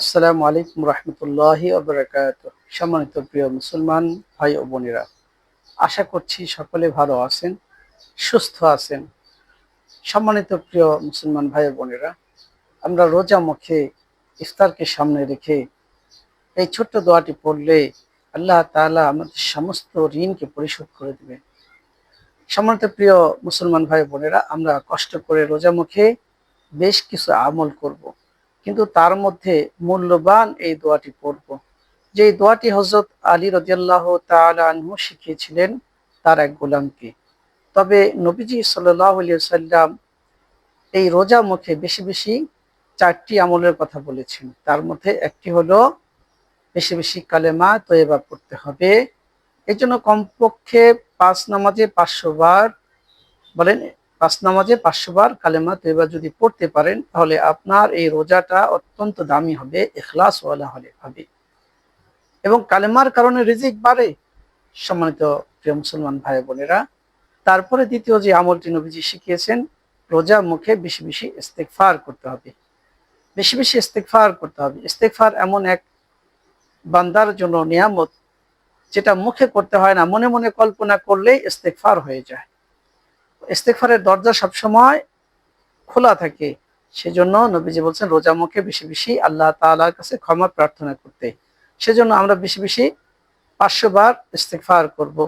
আসসালামু আলাইকুম রহমতুল্লাহ আবরাকাত সম্মানিত প্রিয় মুসলমান ভাই ও বোনেরা, আশা করছি সকলে ভালো আছেন, সুস্থ আছেন। সম্মানিত প্রিয় মুসলমান ভাই ও বোনেরা, আমরা রোজা মুখে ইফতারকে সামনে রেখে এই ছোট্ট দোয়াটি পড়লে আল্লাহ তাআলা আমাদের সমস্ত ঋণকে পরিশোধ করে দেবেন। সম্মানিত প্রিয় মুসলমান ভাই বোনেরা, আমরা কষ্ট করে রোজা মুখে বেশ কিছু আমল করব। কিন্তু তার মধ্যে মূল্যবান এই দোয়াটি পড়ব। যে দোয়াটি হজরত আলী রদিয়াল্লাহ তালু শিখিয়েছিলেন তার এক গোলামকে। তবে নবীজি সাল্লাম এই রোজা মুখে বেশি বেশি চারটি আমলের কথা বলেছেন। তার মধ্যে একটি হলো বেশি বেশি কালেমা তৈবা পড়তে হবে। এই জন্য কমপক্ষে পাঁচ নামাজে পাঁচশো বার বলেন পাঁচ নামাজে পাঁচশো বার কালেমা তৈবা যদি পড়তে পারেন, তাহলে আপনার এই রোজাটা অত্যন্ত দামি হবে, এখলাসওয়ালা হলে হবে। এবং কালেমার কারণে রিজিক বাড়ে, সম্মানিত প্রিয় মুসলমান ভাই বোনেরা। তারপরে দ্বিতীয় যে আমলটি নবীজি শিখিয়েছেন, রোজা মুখে বেশি বেশি ইস্তেকফার করতে হবে। বেশি বেশি ইস্তেকফার করতে হবে। ইস্তেকফার এমন এক বান্দার জন্য নিয়ামত, যেটা মুখে করতে হয় না, মনে মনে কল্পনা করলেই ইস্তেকফার হয়ে যায়। ইস্তেকফারের দরজা সবসময় খোলা থাকে। সেজন্য নবীজি বলছেন, রোজা মুখে বেশি বেশি আল্লাহ তালার কাছে ক্ষমা প্রার্থনা করতে। সেজন্য আমরা বেশি বেশি পাঁচশো বার ইস্তেকফার করব।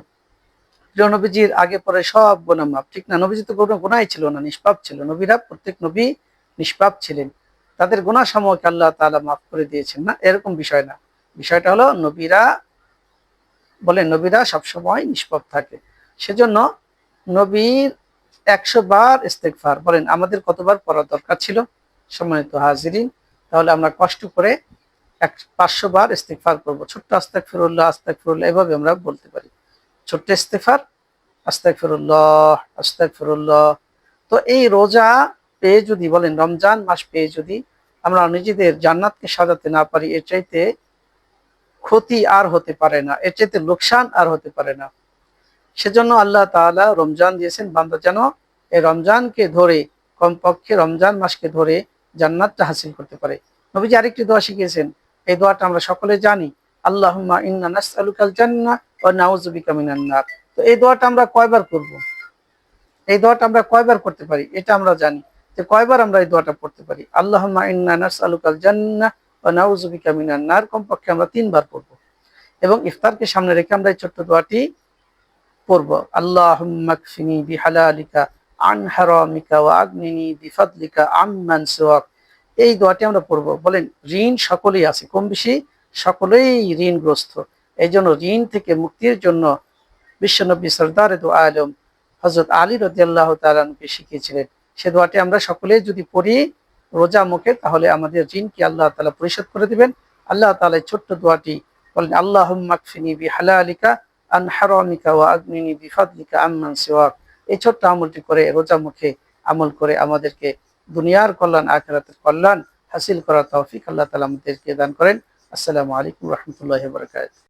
নবীজির আগে পরে সব গোনা মাপ ঠিক না? নবীজি তো কোনো গোনাই ছিল না, নিষ্পাপ ছিল। নবীরা প্রত্যেক নবী নিষ্পাপ ছিলেন। তাদের গোনা সমূহকে আল্লাহ তালা মাফ করে দিয়েছেন না? এরকম বিষয় না। বিষয়টা হলো নবীরা বলে নবীরা সবসময় নিষ্পাপ থাকে। সেজন্য নবীর একশো বার ইস্তেকফার বলেন, আমাদের কতবার পড়ার দরকার ছিল? সম্মানিত হাজিরিন, তাহলে আমরা কষ্ট করে এক, পাঁচশো বার ইস্তেকফার করব। ছোট্ট আস্তাক ফিরুল্লাহ আস্তাক ফিরুল্লাহ এভাবে আমরা বলতে পারি। ছোট্ট ইস্তেফার আস্তাক ফিরুল্লাহ আস্তাক ফিরুল্লাহ তো এই রোজা পেয়ে যদি, বলেন, রমজান মাস পেয়ে যদি আমরা নিজেদের জান্নাতকে সাজাতে না পারি, এর চাইতে ক্ষতি আর হতে পারে না। এর চাইতে লোকসান আর হতে পারে না। সেজন্য আল্লাহ তাআলা রমজান দিয়েছেন, বান্দা যেন এই রমজানকে ধরে, কমপক্ষে রমজান মাসকে ধরে জান্নাতটা হাসিল করতে পারে। নবীজি আরেকটি দোয়া শিখিয়েছেন, এই দোয়াটা আমরা সকলে জানি বিকা তো এই দোয়াটা আমরা কয়বার করব? এই দোয়াটা আমরা কয়বার করতে পারি? এটা আমরা জানি যে কয়বার আমরা এই দোয়াটা পড়তে পারি? আল্লাহুম্মা ইন্না মিনান নার। কমপক্ষে আমরা তিনবার পড়ব। এবং ইফতারকে সামনে রেখে আমরা এই ছোট্ট দোয়াটি পড়ব। আল্লাহম্মাকফিনি বিহালালিকা, আন হারামিকা ওয়া বিফাদলিকা, আম্মান এই দোয়াটি আমরা পড়ব। বলেন, ঋণ সকলেই আছে, কম বেশি সকলেই ঋণগ্রস্ত। এই জন্য ঋণ থেকে মুক্তির জন্য বিশ্বনবী সর্দার আলম হজরত আলী রদিয়াল্লাহ তালকে শিখিয়েছিলেন। সে দোয়াটি আমরা সকলেই যদি পড়ি রোজা মুখে, তাহলে আমাদের ঋণকে আল্লাহ তালা পরিশোধ করে দিবেন? আল্লাহ তালা ছোট্ট দোয়াটি বলেন আল্লাহ মাকফিনি বি হালালিকা এই ছোট্ট আমলটি করে, রোজা মুখে আমল করে আমাদেরকে দুনিয়ার কল্যাণ, আখেরাতের কল্যাণ হাসিল করা তৌফিক আল্লাহ তালা আমাদেরকে দান করেন। আসসালামু আলাইকুম রহমতুল্লাহ বরকাত